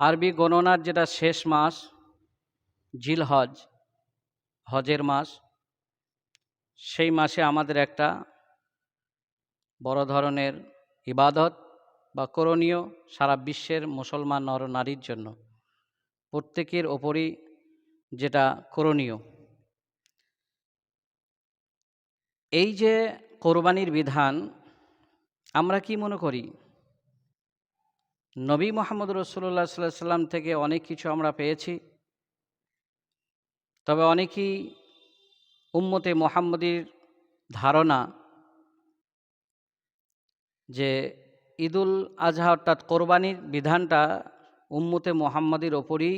আরবি গণনার যেটা শেষ মাস জিল হজ হজের মাস, সেই মাসে আমাদের একটা বড় ধরনের ইবাদত বা করণীয় সারা বিশ্বের মুসলমান নর নারীর জন্য। প্রত্যেকের ওপরই যেটা করণীয়। এই যে কোরবানির বিধান, আমরা কি মনে করি? নবী মোহাম্মদ রসুল্লাহ সাল্লাহ সাল্লাম থেকে অনেক কিছু আমরা পেয়েছি। তবে অনেকেই উম্মতে মোহাম্মদীর ধারণা যে ঈদুল আজহা অর্থাৎ কোরবানির বিধানটা উম্মতে মোহাম্মদীর ওপরই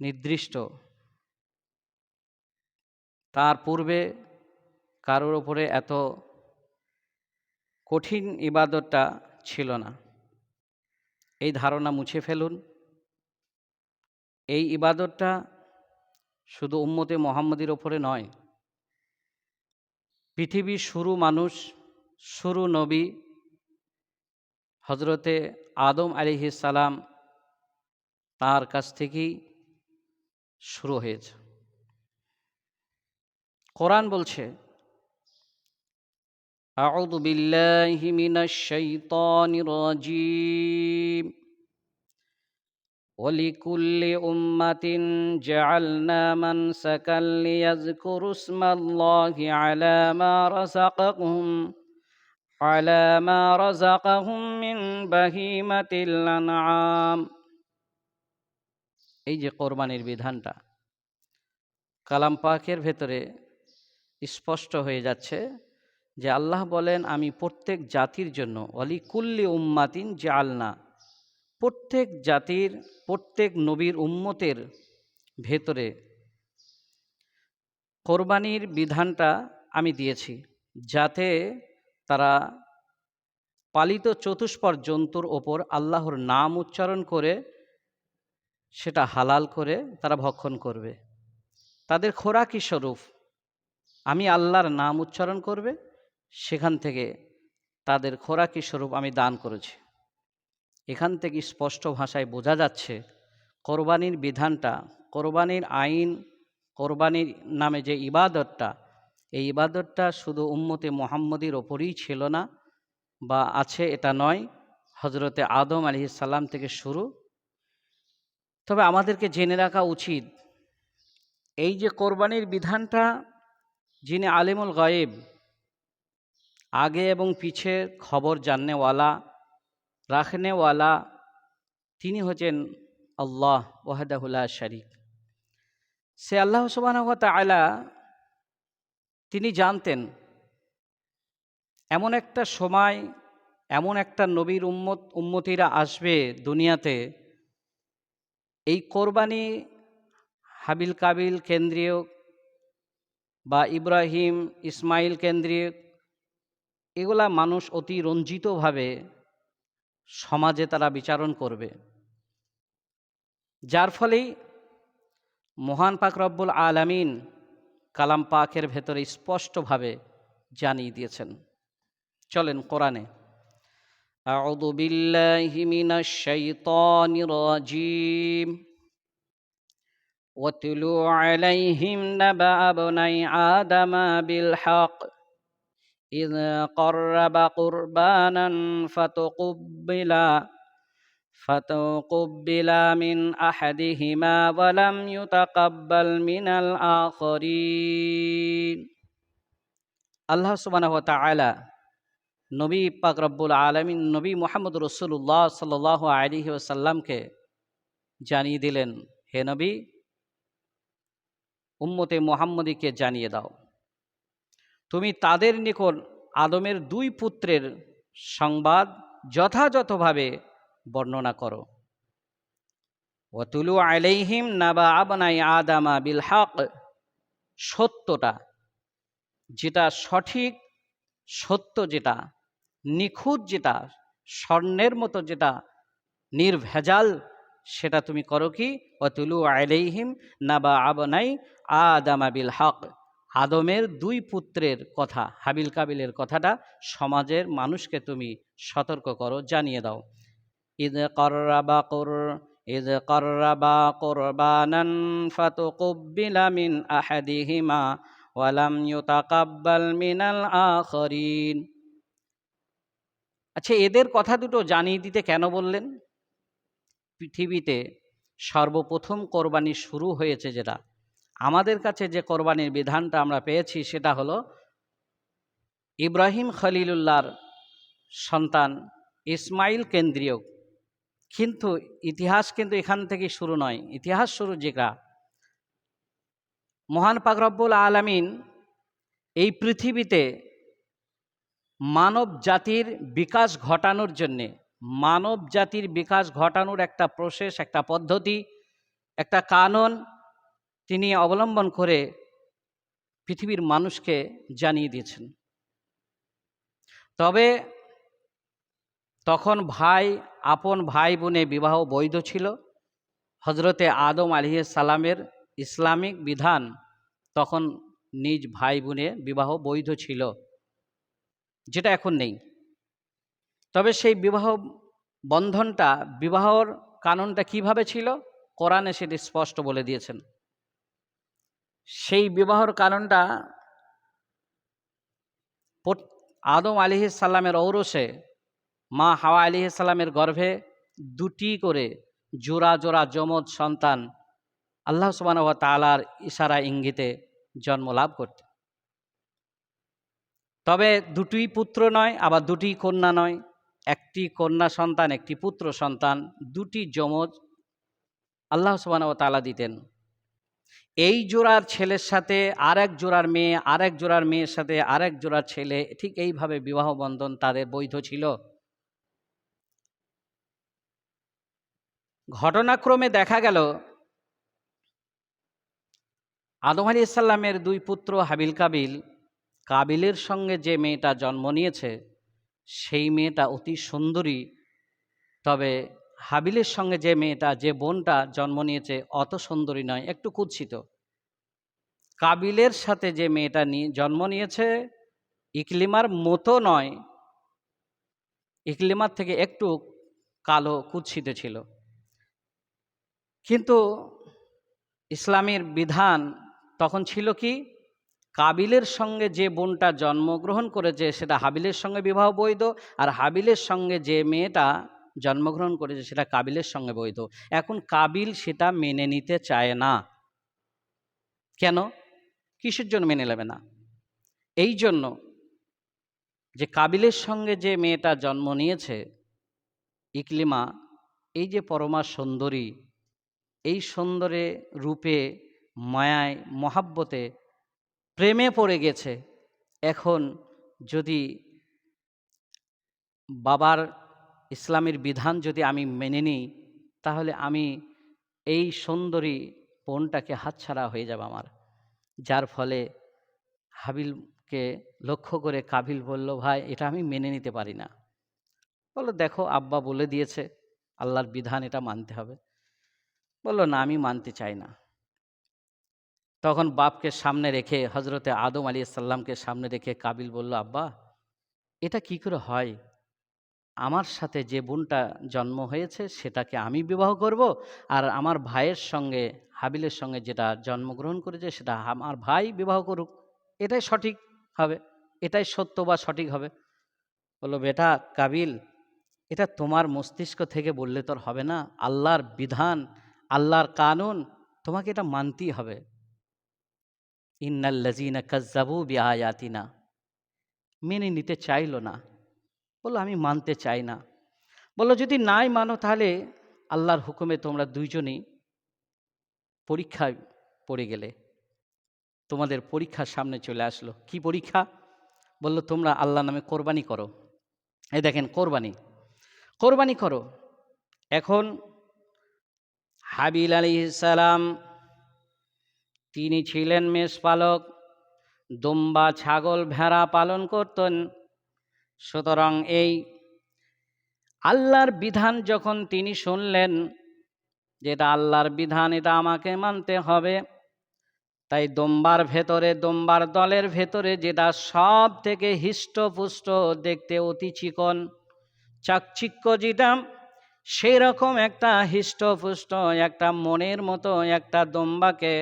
নির্দিষ্ট। তার পূর্বে কারোর ওপরে এত কঠিন ইবাদতটা ছিল না। এই ধারণা মুছে ফেলুন। এই ইবাদতটা শুধু উম্মতে মোহাম্মদের ওপরে নয়। পৃথিবীর শুরু মানুষ, শুরু নবী হজরতে আদম আলিহি সালাম তার কাছ থেকেই শুরু হয়েছে। কোরআন বলছে أعوذ بالله من الشيطان الرجيم ولكل أمة جعلنا منسكا ليذكروا اسم الله على ما رزقهم على ما رزقهم من بهيمة الأنعام এই যে কোরবানির বিধানটা কালাম পাকের ভেতরে স্পষ্ট হয়ে যাচ্ছে যে আল্লাহ বলেন, আমি প্রত্যেক জাতির জন্য অলি কুল্লি উম্মাতিন জালনা প্রত্যেক জাতির, প্রত্যেক নবীর উম্মতের ভেতরে কোরবানির বিধানটা আমি দিয়েছি, যাতে তারা পালিত চতুষ্পর জন্তুর ওপর আল্লাহর নাম উচ্চারণ করে, সেটা হালাল করে তারা ভক্ষণ করবে। তাদের খোরাকি স্বরূপ, আমি আল্লাহর নাম উচ্চারণ করবে সেখান থেকে তাদের খোরাকি স্বরূপ আমি দান করেছি। এখান থেকে স্পষ্ট ভাষায় বোঝা যাচ্ছে, কোরবানির বিধানটা, কোরবানির আইন, কোরবানির নামে যে ইবাদতটা, এই ইবাদতটা শুধু উম্মতে মোহাম্মদীর ওপরই ছিল না বা আছে এটা নয় হজরতে আদম আলি সাল্লাম থেকে শুরু। তবে আমাদেরকে জেনে রাখা উচিত, এই যে কোরবানির বিধানটা, যিনি আলিমুল গায়েব আগে এবং পিছে খবর জাননেওয়ালা, রাখনেওয়ালা, তিনি হচ্ছেন আল্লাহ ওয়াহাদাহুল্লাহ শরিক। সে আল্লাহ সুবাহ আলা তিনি জানতেন, এমন একটা সময়, এমন একটা নবীর উম্মত, উম্মতিরা আসবে দুনিয়াতে, এই কোরবানি হাবিল কাবিল কেন্দ্রীয় বা ইব্রাহিম ইসমাইল কেন্দ্রীয় এগুলা মানুষ অতি রঞ্জিতভাবে সমাজে তারা বিচারণ করবে যার ফলেই মহান পাক রব্বুল আলামিন কালাম পাকের ভেতরে স্পষ্টভাবে জানিয়ে দিয়েছেন চলেন কোরআনে أعوذ بالله من الشيطان الرجيم واتلوا عليهم نبأ ابني آدم بالحق إذ قرب قربانا فتقبل فتقبل من أحدهما ولم يتقبل من الآخرين আল্লাহ সুবাহ তালা নবী পাক রব্বুল আলমিন নবী মোহাম্মদ রসুল্লাহ সাল আলিহি ওসাল্লামকে জানিয়ে দিলেন হে নবী উম্মতে মোহাম্মদীকে জানিয়ে দাও তুমি তাদের নিকট আদমের দুই পুত্রের সংবাদ যথাযথভাবে বর্ণনা করো। ওতুলু আলাইহিম নাবা আবনাই আদামা বিল হক, সত্যটা যেটা সঠিক, সত্য যেটা, নিখুঁত যেটা, স্বর্ণের মতো যেটা, নির্ভেজাল সেটা তুমি করো কি? অতুলু আলাইহিম নাবা আবনাই আদামা বিল হক। আদমের দুই পুত্রের কথা, হাবিল কাবিলের কথাটা সমাজের মানুষকে তুমি সতর্ক করো, জানিয়ে দাও। ইদ কররাবা কর ইদ কররাবা কোরবানান ফাতুকুব্বিলা মিন আহাদিহিমা ওয়ালাম ইউতাকাব্বাল মিনাল আখরিন। আচ্ছা এদের কথা দুটো জানিয়ে দিতে কেন বললেন? পৃথিবীতে সর্বপ্রথম কোরবানি শুরু হয়েছে যেটা আমাদের কাছে যে কোরবানির বিধানটা আমরা পেয়েছি সেটা হলো ইব্রাহিম খলিলুল্লাহর সন্তান ইসমাইল কেন্দ্রীয়। কিন্তু ইতিহাস কিন্তু এখান থেকে শুরু নয়। ইতিহাস শুরু যেটা মহান পাকরব্বুল আলামিন এই পৃথিবীতে মানব জাতির বিকাশ ঘটানোর জন্যে, মানব জাতির বিকাশ ঘটানোর একটা প্রসেস একটা পদ্ধতি, একটা কানন তিনি অবলম্বন করে পৃথিবীর মানুষকে জানিয়ে দিয়েছেন। তবে তখন ভাই, আপন ভাই বোনে বিবাহ বৈধ ছিল। হজরতে আদম আলিহ সালামের ইসলামিক বিধান তখন নিজ ভাই বোনে বিবাহ বৈধ ছিল, যেটা এখন নেই। তবে সেই বিবাহ বন্ধনটা, বিবাহর কানুনটা কীভাবে ছিল? কোরআনে সেটি স্পষ্ট বলে দিয়েছেন। সেই বিবাহর কারণটা আদম আলিহ সাল্লামের ঔরসে, মা হাওয়া আলিহ সাল্লামের গর্ভে দুটি করে জোড়া জোড়া যমজ সন্তান আল্লাহ সুবান তালার ইশারা ইঙ্গিতে জন্ম লাভ করত। তবে দুটি পুত্র নয়, আবার দুটি কন্যা নয়, একটি কন্যা সন্তান, একটি পুত্র সন্তান, দুটি যমজ আল্লাহ সুবান তালা দিতেন। এই জোড়ার ছেলের সাথে আরেক জোড়ার মেয়ে, আরেক জোড়ার মেয়ের সাথে আরেক জোড়ার ছেলে, ঠিক এইভাবে বিবাহ বন্ধন তাদের বৈধ ছিল। ঘটনাক্রমে দেখা গেল, আদম আলী ইসাল্লামের দুই পুত্র হাবিল কাবিল, কাবিলের সঙ্গে যে মেয়েটা জন্ম নিয়েছে, সেই মেয়েটা অতি সুন্দরী, তবে হাবিলের সঙ্গে যে মেয়েটা, যে বোনটা জন্ম নিয়েছে, অত সুন্দরী নয়, একটু কুৎসিত। কাবিলের সাথে যে মেয়েটা নিয়ে জন্ম নিয়েছে, ইকলিমার মতো নয়। ইকলিমার থেকে একটু কালো, কুৎসিত ছিল। কিন্তু ইসলামের বিধান তখন ছিল কি? কাবিলের সঙ্গে যে বোনটা জন্মগ্রহণ করেছে, সেটা হাবিলের সঙ্গে বিবাহ বৈধ, আর হাবিলের সঙ্গে যে মেয়েটা জন্মগ্রহণ করেছে, সেটা কাবিলের সঙ্গে বৈধ। এখন কাবিল সেটা মেনে নিতে চায় না। কেন? কিসের জন্য মেনে নেবে না? এই জন্য যে কাবিলের সঙ্গে যে মেয়েটা জন্ম নিয়েছে, ইকলিমা, এই যে পরমা সুন্দরী, এই সুন্দরে রূপে, মায়ায়, মহাব্বতে প্রেমে পড়ে গেছে, এখন যদি বাবার ইসলামের বিধান যদি আমি মেনে নিই, তাহলে আমি এই সুন্দরী বোনটাকে হাতছাড়া হয়ে যাবে আমার। যার ফলে হাবিলকে লক্ষ্য করে কাবিল বলল, ভাই, এটা আমি মেনে নিতে পারি না। বলল, দেখো, আব্বা বলে দিয়েছে, আল্লাহর বিধান এটা মানতে হবে। বলল, না, আমি মানতে চাই না। তখন বাপকে সামনে রেখে হজরতে আদম আলী সাল্লামকে সামনে রেখে কাবিল বলল, আব্বা, এটা কি করে হয়? আমার সাথে যে বোনটা জন্ম হয়েছে সেটাকে আমি বিবাহ করব আর আমার ভাইয়ের সঙ্গে, হাবিলের সঙ্গে যেটা জন্মগ্রহণ করেছে সেটা আমার ভাই বিবাহ করুক। এটাই সঠিক হবে। এটাই সত্য বা সঠিক হবে। বলল, বেটা কাবিল, এটা তোমার মস্তিষ্ক থেকে বললে তোর হবে না। আল্লাহর বিধান, আল্লাহর কানুন, তোমাকে এটা মানতেই হবে। ইন্নাল্লাজিনা কাজ্জাবু বি আয়াতিনা মেনে নিতে চাইলো না। বলল, আমি মানতে চাই না। বলল, যদি নাই মানো তাহলে আল্লাহর হুকুমে তোমরা দুইজনই পরীক্ষায় পড়ে গেলে। তোমাদের পরীক্ষার সামনে চলে আসলো। কি পরীক্ষা? বলল, তোমরা আল্লাহ নামে কোরবানি করো। এই দেখেন, কোরবানি। কোরবানি করো। এখন হাবিল আলী সালাম, তিনি ছিলেন মেষপালক দুম্বা ছাগল ভেড়া পালন করতেন। সুতরাং এই আল্লাহর বিধান যখন তিনি শুনলেন যেটা আল্লাহর বিধান, এটা আমাকে মানতে হবে, তাই দোম্বার ভেতরে, দোম্বার দলের ভেতরে যেটা সব থেকে হৃষ্টপুষ্ট দেখতে অতি চিকন, চাকচিক্য যেটা সেই রকম একটা হৃষ্টপুষ্ট, একটা মনের মতো একটা দম্বাকে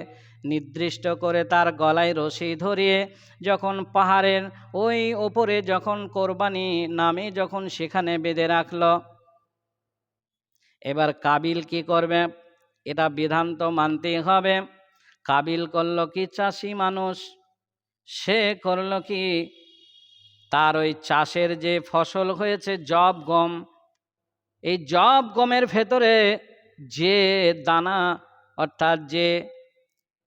নির্দিষ্ট করে তার গলায় রশি ধরিয়ে যখন পাহাড়ের ওই ওপরে যখন কোরবানি নামে যখন সেখানে বেঁধে রাখল। এবার কাবিল কি করবে? এটা বিধান তো মানতেই হবে। কাবিল করল কি চাষি মানুষ? সে করল কি? তার ওই চাষের যে ফসল হয়েছে জব গম, এই জব গমের ভেতরে যে দানা, অর্থাৎ যে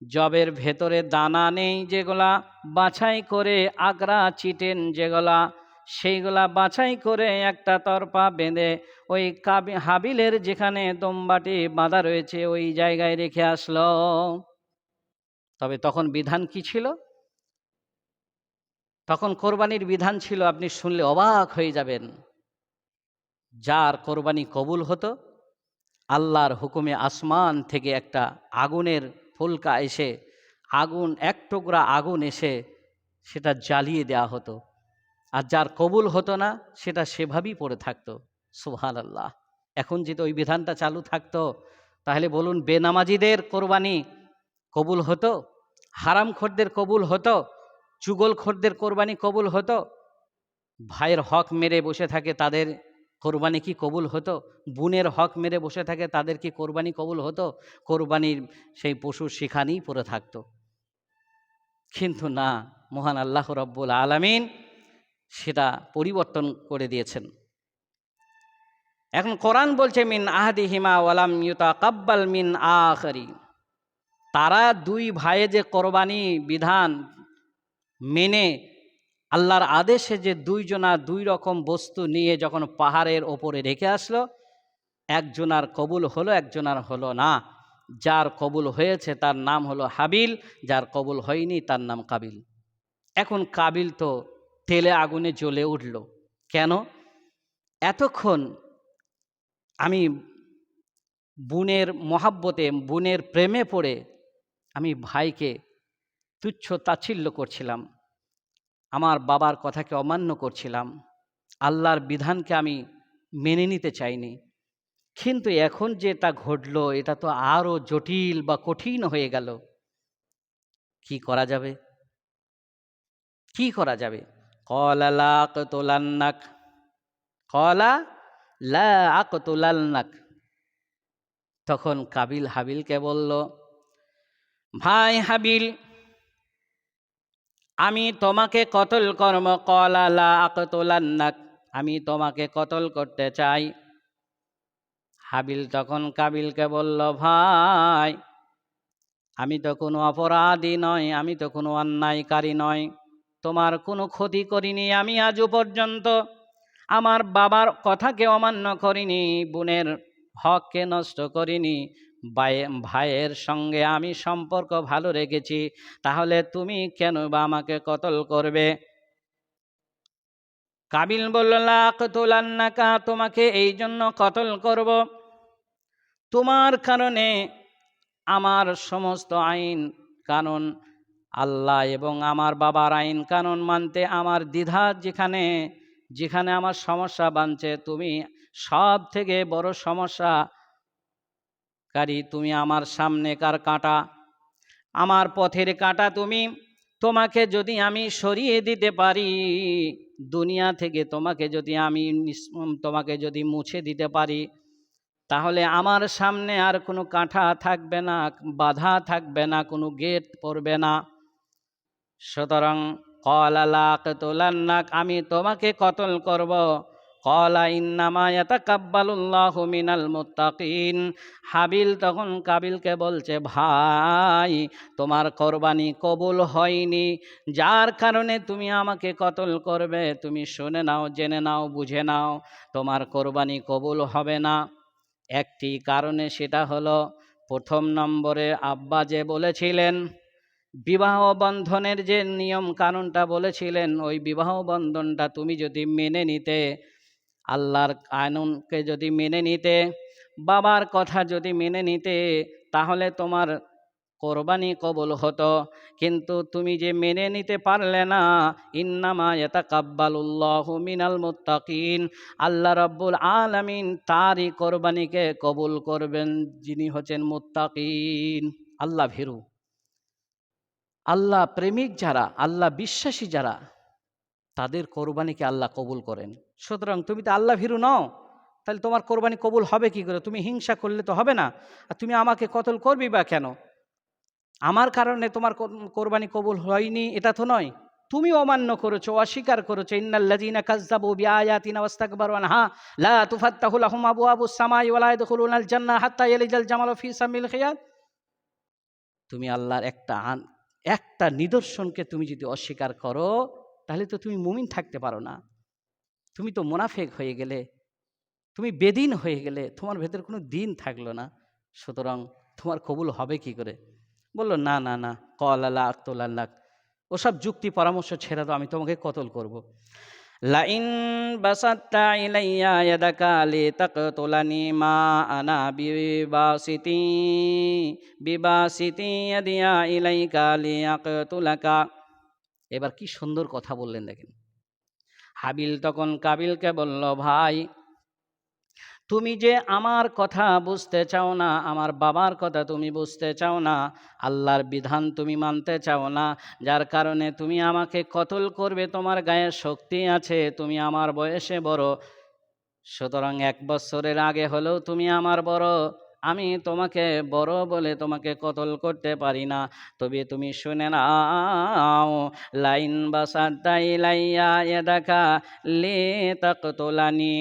জবের ভেতরে দানা নেই যেগুলা বাছাই করে আগ্রা চিটেন যেগুলা, সেইগুলা বাছাই করে একটা তরপা বেঁধে ওই কাবি, হাবিলের যেখানে দমবাটি বাঁধা রয়েছে ওই জায়গায় রেখে আসলো। তবে তখন বিধান কি ছিল? তখন কোরবানির বিধান ছিল, আপনি শুনলে অবাক হয়ে যাবেন। যার কোরবানি কবুল হতো, আল্লাহর হুকুমে আসমান থেকে একটা আগুনের ফুলকা এসে আগুন, এক টুকরা আগুন এসে সেটা জ্বালিয়ে দেওয়া হতো। আর যার কবুল হতো না, সেটা সেভাবেই পড়ে থাকতো। সুহান আল্লাহ এখন যদি ওই বিধানটা চালু থাকতো, তাহলে বলুন বেনামাজিদের কোরবানি কবুল হতো হারাম খোরদের কবুল হতো চুগল খোরদের কোরবানি কবুল হতো, ভাইয়ের হক মেরে বসে থাকে তাদের কোরবানি কি কবুল হতো? বুনের হক মেরে বসে থাকে, তাদের কি কোরবানি কবুল হতো? কোরবানির সেই পশু সেখানেই পড়ে থাকতো। কিন্তু না, মহান আল্লাহ রব্বুল আলামিন সেটা পরিবর্তন করে দিয়েছেন। এখন কোরআন বলছে, মিন আহাদি হিমা ওয়ালাম ইউতা কাব্বাল মিন আখরি। তারা দুই ভাইয়ে যে কোরবানি বিধান মেনে আল্লাহর আদেশে যে দুইজনা দুই রকম বস্তু নিয়ে যখন পাহাড়ের ওপরে রেখে আসলো, একজনার কবুল হলো, একজনার হলো না। যার কবুল হয়েছে তার নাম হলো হাবিল, যার কবুল হয়নি তার নাম কাবিল। এখন কাবিল তো তেলে আগুনে জ্বলে উঠল। কেন? এতক্ষণ আমি বুনের মহাব্বতে, বুনের প্রেমে পড়ে আমি ভাইকে তুচ্ছ তাচ্ছিল্য করছিলাম। আমার বাবার কথাকে অমান্য করছিলাম। আল্লাহর বিধানকে আমি মেনে নিতে চাইনি। কিন্তু এখন যে যেটা ঘটলো, এটা তো আরও জটিল বা কঠিন হয়ে গেল। কি করা যাবে? কি করা যাবে? কলা লা তখন কাবিল হাবিলকে বলল, ভাই হাবিল আমি তোমাকে কতল কর্ম, কলা লা আকতুলান্নাক, আমি তোমাকে কতল করতে চাই। হাবিল তখন কাবিলকে বলল, ভাই, আমি তো কোনো অপরাধী নয় আমি তো কোনো অন্যায়কারী নয় তোমার কোনো ক্ষতি করিনি আমি আজও পর্যন্ত। আমার বাবার কথাকে অমান্য করিনি, বোনের হককে নষ্ট করিনি ভাইয়ের সঙ্গে আমি সম্পর্ক ভালো রেখেছি, তাহলে তুমি কেন বা আমাকে কতল করবে? কাবিল বলল লাকা তোমাকে এই জন্য কতল করব? তোমার কারণে আমার সমস্ত আইন কানুন, আল্লাহ এবং আমার বাবার আইন কানুন মানতে আমার দ্বিধা, যেখানে যেখানে আমার সমস্যা বানছে তুমি সব থেকে বড় সমস্যা কারি তুমি আমার সামনেকার কাঁটা? আমার পথের কাঁটা তুমি, তোমাকে যদি আমি সরিয়ে দিতে পারি, দুনিয়া থেকে তোমাকে যদি আমি তোমাকে যদি মুছে দিতে পারি, তাহলে আমার সামনে আর কোনো কাঁঠা থাকবে না, বাধা থাকবে না, কোনো গেট পড়বে না। সুতরাং কলালাক তোলান্নাক আমি তোমাকে কতল করব কলা ইন্নামায়াতাকাব্বালুল্লাহ মিনাল মুত্তাকিন হাবিল তখন কাবিলকে বলছে, ভাই, তোমার কোরবানি কবুল হয়নি। যার কারণে তুমি আমাকে কতল করবে, তুমি শুনে নাও, জেনে নাও, বুঝে নাও, তোমার কোরবানি কবুল হবে না। একটি কারণে সেটা হলো, প্রথম নম্বরে আব্বা যে বলেছিলেন, বিবাহ বন্ধনের যে নিয়ম কানুনটা বলেছিলেন, ওই বিবাহ বন্ধনটা তুমি যদি মেনে নিতে আল্লাহর কানুনকে যদি মেনে নিতে, বাবার কথা যদি মেনে নিতে, তাহলে তোমার কোরবানি কবল হতো। কিন্তু তুমি যে মেনে নিতে পারলে না, ইন্নামা ইয়াতাকাব্বালুল্লাহু মিনাল মুত্তাকিন। আল্লাহ রাব্বুল আলামিন তারই কোরবানিকে কবুল করবেন, যিনি হচ্ছেন মুত্তাকিন। আল্লাহ ভীরু। আল্লাহ প্রেমিক যারা, আল্লাহ বিশ্বাসী যারা, তাদের কোরবানিকে আল্লাহ কবুল করেন। সুতরাং তুমি তো আল্লাহ ভীরু নও, তাহলে তোমার কোরবানি কবুল হবে কি করে? তুমি হিংসা করলে তো হবে না। আর তুমি আমাকে কতল করবি বা কেন? আমার কারণে তোমার কোরবানি কবুল হয়নি, এটা তো নয়। তুমি অমান্য করেছ, অস্বীকার করেছ সামাই হাত্তা সামিল তুমি আল্লাহর একটা একটা নিদর্শনকে তুমি যদি অস্বীকার করো, তাহলে তো তুমি মুমিন থাকতে পারো না। তুমি তো মোনাফেক হয়ে গেলে, তুমি বেদিন হয়ে গেলে, তোমার ভেতরে কোনো দিন থাকল না। সুতরাং তোমার কবুল হবে কি করে? বলল, না না না, কল আল্লাহ আক্তুল আল্লাহ ওসব যুক্তি পরামর্শ ছেড়ে দাও, আমি তোমাকে কতল করব। লাইন বাসাত্তা ইলাইয়া ইয়াদাকা লিতাকতুলানি মা আনা বিবাসিতি বিবাসিতি ইয়াদিয়া ইলাইকা লিয়াকতুলাকা। এবার কি সুন্দর কথা বললেন দেখেন। হাবিল তখন কাবিলকে বলল, ভাই, তুমি যে আমার কথা বুঝতে চাও না, আমার বাবার কথা তুমি বুঝতে চাও না, আল্লাহর বিধান তুমি মানতে চাও না, যার কারণে তুমি আমাকে কতল করবে, তোমার গায়ে শক্তি আছে, তুমি আমার বয়সে বড়, সুতরাং এক বছরের আগে হলেও তুমি আমার বড়। আমি তোমাকে বড় বলে তোমাকে কতল করতে পারি না। তবে তুমি শুনে নাও, লাইন বাসাদ্দাই লাইয়া এদাকা লে তাকতলানি।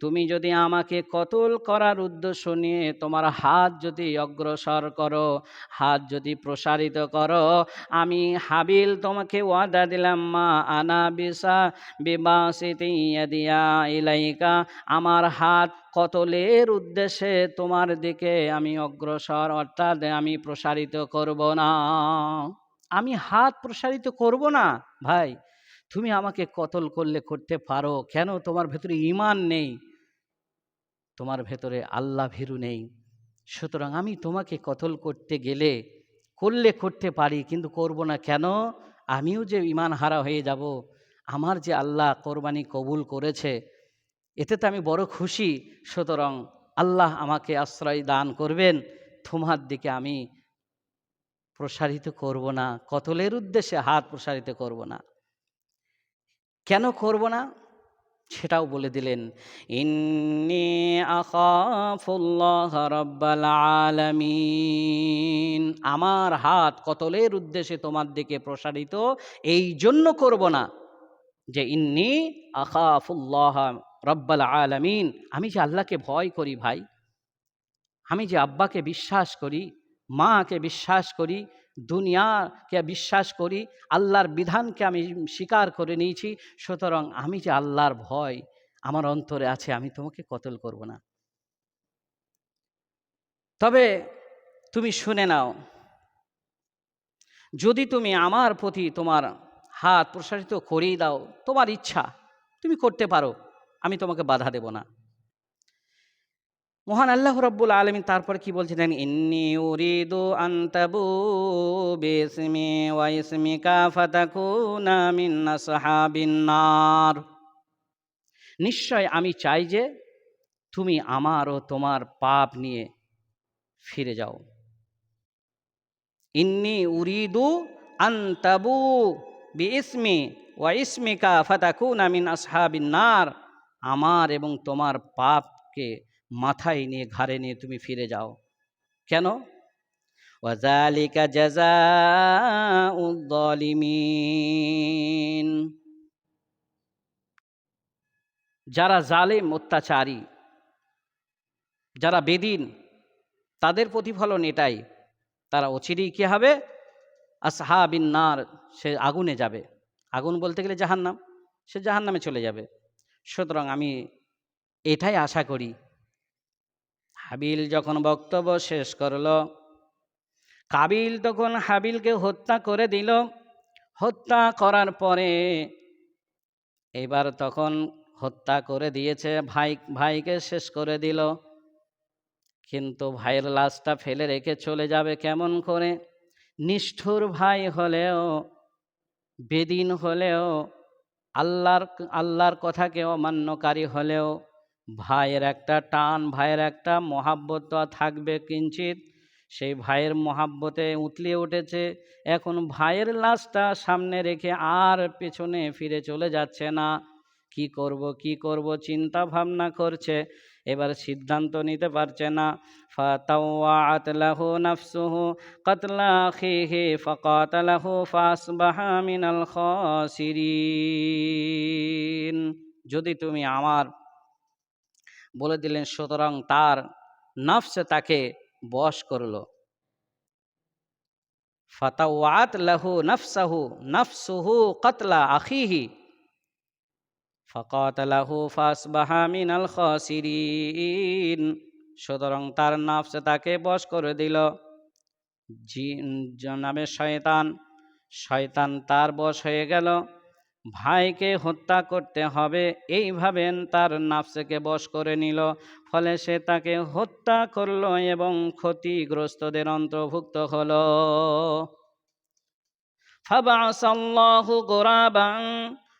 তুমি যদি আমাকে কতল করার উদ্দেশ্য নিয়ে তোমার হাত যদি অগ্রসর করো, হাত যদি প্রসারিত করো, আমি হাবিল তোমাকে ওয়াদা দিলাম, মা আনা বিসা বিবাসিতি দিয়া ইলাইকা। আমার হাত কতলের উদ্দেশ্যে তোমার দিকে আমি অগ্রসর, অর্থাৎ আমি প্রসারিত করব না। আমি হাত প্রসারিত করব না? ভাই, তুমি আমাকে কতল করলে করতে পারো? কেন? তোমার ভেতরে ইমান নেই। তোমার ভেতরে আল্লাহ ভীরু নেই। সুতরাং আমি তোমাকে কতল করতে গেলে করলে করতে পারি, কিন্তু করব না কেন? আমিও যে ইমান হারা হয়ে যাব, আমার যে আল্লাহ কোরবানি কবুল করেছে, এতে তো আমি বড় খুশি। সুতরাং আল্লাহ আমাকে আশ্রয় দান করবেন, তোমার দিকে আমি প্রসারিত করব না, কতলের উদ্দেশ্যে হাত প্রসারিত করব না। কেন করব না? সেটাও বলে দিলেন, ইন্নি আখাফুল্লাহ রব্বাল আলামিন। আমার হাত কতলের উদ্দেশ্যে তোমার দিকে প্রসারিত এই জন্য করব না যে, ইন্নি আখাফুল্লাহ রব্বাল আলামিন। আমি যে আল্লাহকে ভয় করি ভাই, আমি যে আব্বাকে বিশ্বাস করি, মাকে বিশ্বাস করি, দুনিয়াকে বিশ্বাস করি, আল্লাহর বিধানকে আমি স্বীকার করে নিয়েছি, সুতরাং আমি যে আল্লাহর ভয় আমার অন্তরে আছে, আমি তোমাকে কতল করব না। তবে তুমি শুনে নাও, যদি তুমি আমার প্রতি তোমার হাত প্রসারিত করেই দাও, তোমার ইচ্ছা, তুমি করতে পারো। আমি তোমাকে বাধা দেব না। মহান আল্লাহ রব্বুল আলমিন তারপরে কি বলছিলেন? ইন্নি উরিদু আন্তাবু বিসমি ওয়া ইসমিকা ফাতাকুনা মিন আসহাবিন নার। নিশ্চয় আমি চাই যে তুমি আমার ও তোমার পাপ নিয়ে ফিরে যাও। ইন্নি উরিদু আন্তাবু বিইসমি ওয়া ইসমিকা ফাতাকুনা মিন আসহাবিন নার। আমার এবং তোমার পাপকে মাথায় নিয়ে, ঘাড়ে নিয়ে তুমি ফিরে যাও। কেন? ওয়াজালিকা জাযাউয-যালিমিন যারা জালেম, অত্যাচারী, যারা বেদিন, তাদের প্রতিফলন এটাই। তারা অচিরেই কী হবে? আসহাবিন নার, সে আগুনে যাবে। আগুন বলতে গেলে জাহান্নাম। সে জাহান্নামে চলে যাবে। সুতরাং আমি এটাই আশা করি। হাবিল যখন বক্তব্য শেষ করল, কাবিল তখন হাবিলকে হত্যা করে দিল। হত্যা করার পরে এবার তখন হত্যা করে দিয়েছে, ভাই, ভাইকে শেষ করে দিল। কিন্তু ভাইয়ের লাশটা ফেলে রেখে চলে যাবে কেমন করে? নিষ্ঠুর ভাই হলেও, বেদিন হলেও আল্লাহর আল্লাহর কথাকে অমান্যকারী হলেও ভাইয়ের একটা টান, ভাইয়ের একটা মহাব্বত তো থাকবে কিঞ্চিত সেই ভাইয়ের মহাব্বতে উতলিয়ে উঠেছে। এখন ভাইয়ের লাশটা সামনে রেখে আর পেছনে ফিরে চলে যাচ্ছে না। কি করব কি করব, চিন্তা ভাবনা করছে। এবার সিদ্ধান্ত নিতে পারছে না। ফাতাওয়াত লাহু নাফসুহু কাতলা আখিহি ফাকাতালাহু ফাসবাহা মিনাল খাসিরিন। যদি তুমি আমার বলে দিলেন, সুতরাং তার নফসে তাকে বশ করল। ফাতাওয়াত লাহু নফসাহু, নফসুহু কতলা আখিহি ফকাতালাহু ফাসবাহা মিনাল খাসিরিন। সুতরাং তার নাফসে তাকে বশ করে দিল। জনাবে শয়তান। শয়তান তার বশ হয়ে গেল। ভাইকে হত্যা করতে হবে। এইভাবে তার নাফসেকে বশ করে নিল। ফলে সে তাকে হত্যা করল এবং ক্ষতিগ্রস্তদের অন্তর্ভুক্ত হল। ফাবাসাল্লাহু গোরাবাং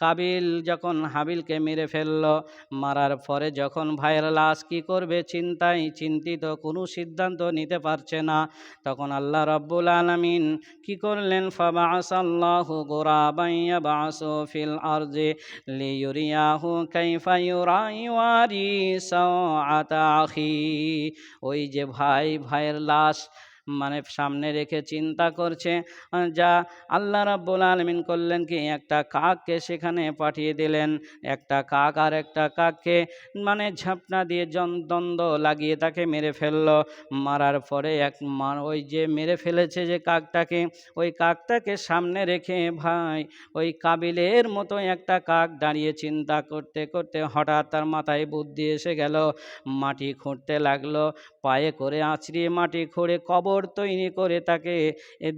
কাবিল যখন হাবিলকে মেরে ফেলল, মারার পরে যখন ভাইয়ের লাশ কী করবে চিন্তায় চিন্তিত কোনো সিদ্ধান্ত নিতে পারছে না, তখন আল্লাহ রব্বুল আলমিন কি করলেন? ফাবাস আল্লাহ গোরা বাইয়া বাস ফিল আরজে লিউরিয়াহু কাইফাইউরাইওয়ারি সাআতাখি ওই যে ভাই, ভাইয়ের লাশ মানে সামনে রেখে চিন্তা করছে। যা আল্লাহ রাব্বুল আলমিন করলেন কি? একটা কাককে সেখানে পাঠিয়ে দিলেন। একটা কাক আর একটা কাককে মানে ঝাপনা দিয়ে দ্বন্দ্ব লাগিয়ে তাকে মেরে ফেলল। মারার পরে এক ওই যে মেরে ফেলেছে যে কাকটাকে, ওই কাকটাকে সামনে রেখে ভাই, ওই কাবিলের মতো একটা কাক দাঁড়িয়ে চিন্তা করতে করতে হঠাৎ তার মাথায় বুদ্ধি এসে গেল। মাটি খুঁড়তে লাগল। পায়ে করে আঁচড়িয়ে মাটি খুঁড়ে কবর তৈরি করে তাকে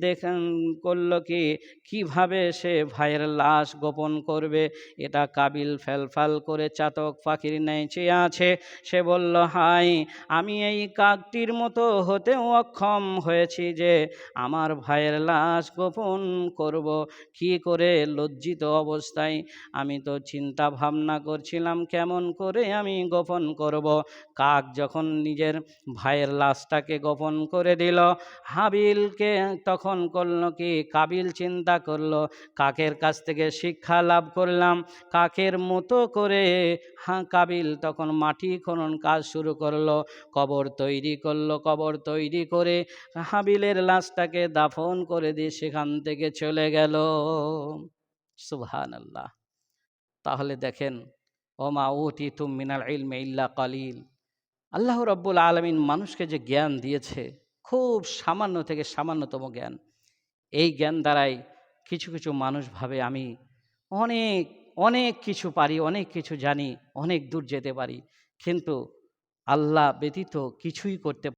দেখেন করল কি? কীভাবে সে ভাইয়ের লাশ গোপন করবে? এটা কাবিল ফেলফাল করে চাতক পাখির ন্যায় চেয়ে আছে। সে বলল, হাই, আমি এই কাকটির মতো হতেও অক্ষম হয়েছি যে আমার ভাইয়ের লাশ গোপন করব। কি করে লজ্জিত অবস্থায় আমি তো চিন্তা ভাবনা করছিলাম কেমন করে আমি গোপন করব। কাক যখন নিজের ভাইয়ের লাশটাকে গোপন করে দিল। হাবিলকে তখন করল কি? কাবিল চিন্তা করল, কাকের কাছ থেকে শিক্ষা লাভ করলাম। কাকের মতো করে হ্যাঁ কাবিল তখন মাটি খনন কাজ শুরু করল, কবর তৈরি করল, কবর তৈরি করে হাবিলের লাশটাকে দাফন করে দিয়ে সেখান থেকে চলে গেল। সুবহান আল্লাহ তাহলে দেখেন, ওমা উটি তুম মিনাল ইলমে ইল্লা কালিল। আল্লাহ রব্বুল আলমিন মানুষকে যে জ্ঞান দিয়েছে, খুব সামান্য থেকে সামান্যতম জ্ঞান। এই জ্ঞান দ্বারাই কিছু কিছু মানুষ ভাবে, আমি অনেক অনেক কিছু পারি, অনেক কিছু জানি, অনেক দূর যেতে পারি। কিন্তু আল্লাহ ব্যতীত কিছুই করতে